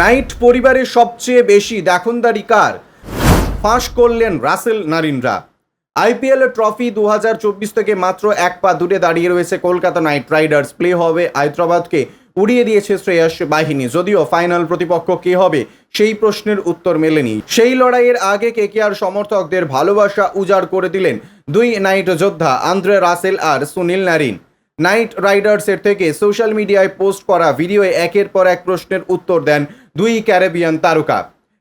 Night পরিবারের সবচেয়ে বেশি দেখনদারি কার? ফাঁস করলেন রাসেল নারিনরা। আইপিএল ট্রফি দু হাজার চব্বিশ থেকে মাত্র এক পা দূরে দাঁড়িয়ে রয়েছে কলকাতা নাইট রাইডার্স। প্লে হবে হায়দ্রাবাদকে। উড়িয়ে দিয়েছে শ্রেয়াস বাহিনী। যদিও ফাইনাল প্রতিপক্ষ কে হবে, সেই প্রশ্নের উত্তর মেলেনি। সেই লড়াইয়ের আগে কেকেআর সমর্থকদের ভালোবাসা উজাড় করে দিলেন দুই নাইট যোদ্ধা আন্দ্রে রাসেল আর সুনীল নারিন। নাইট রাইডার্সের থেকে সোশ্যাল মিডিয়ায় পোস্ট করা ভিডিওয়ে একের পর এক প্রশ্নের উত্তর দেন দুই ক্যারেবিয়ান তারকা।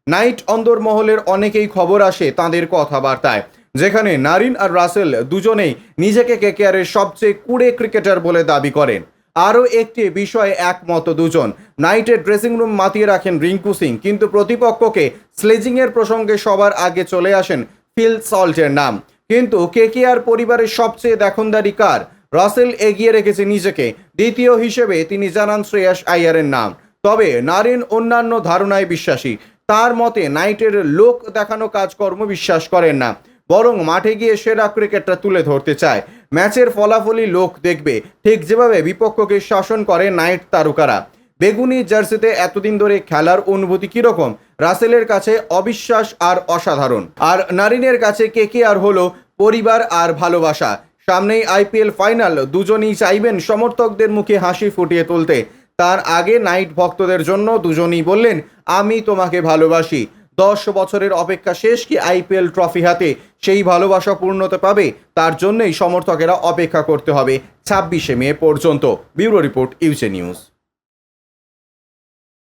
নাইট অন্দরমহলের অনেকেই খবর আসে তাঁদের কথাবার্তায়, যেখানে নারিন আর রাসেল দুজনেই নিজেকে কেকেআরের সবচেয়ে কুড়ে ক্রিকেটার বলে দাবি করেন। আরও একটি বিষয়ে একমত দুজন। নাইটের ড্রেসিং রুম মাতিয়ে রাখেন রিঙ্কু সিং, কিন্তু প্রতিপক্ষকে স্লেজিংয়ের প্রসঙ্গে সবার আগে চলে আসেন ফিল সল্টের নাম। কিন্তু কেকেআর পরিবারের সবচেয়ে দেখনদারি কার? রাসেল এগিয়ে রেখেছে নিজেকে। দ্বিতীয় হিসেবে তিনি জানান শ্রেয়াস আইয়ারের নাম। তবে নারিন অন্যান্য ধারণায় বিশ্বাসী। তার মতে, নাইটের লোক দেখানো কাজকর্ম বিশ্বাস করেন না, বরং মাঠে গিয়ে সেরা ক্রিকেটটা তুলে ধরতে চায়। ম্যাচের ফলাফলই লোক দেখবে। ঠিক যেভাবে বিপক্ষকে শাসন করে নাইট তারকারা। বেগুনি জার্সিতে এতদিন ধরে খেলার অনুভূতি কীরকম? রাসেলের কাছে অবিশ্বাস আর অসাধারণ। আর নারিনের কাছে কে কে আর হলো? পরিবার আর ভালোবাসা। সামনেই আইপিএল ফাইনাল। দুজনেই চাইবেন সমর্থকদের মুখে হাসি ফুটিয়ে তুলতে। তার আগে নাইট ভক্তদের জন্য দুজনই বললেন, আমি তোমাকে ভালোবাসি। দশ বছরের অপেক্ষা শেষ কি আইপিএল ট্রফি হাতে সেই ভালোবাসা পূর্ণতা পাবে? তার জন্যই সমর্থকেরা অপেক্ষা করতে হবে ছাব্বিশে মে পর্যন্ত। ব্যুরো রিপোর্ট ইউজে নিউজ।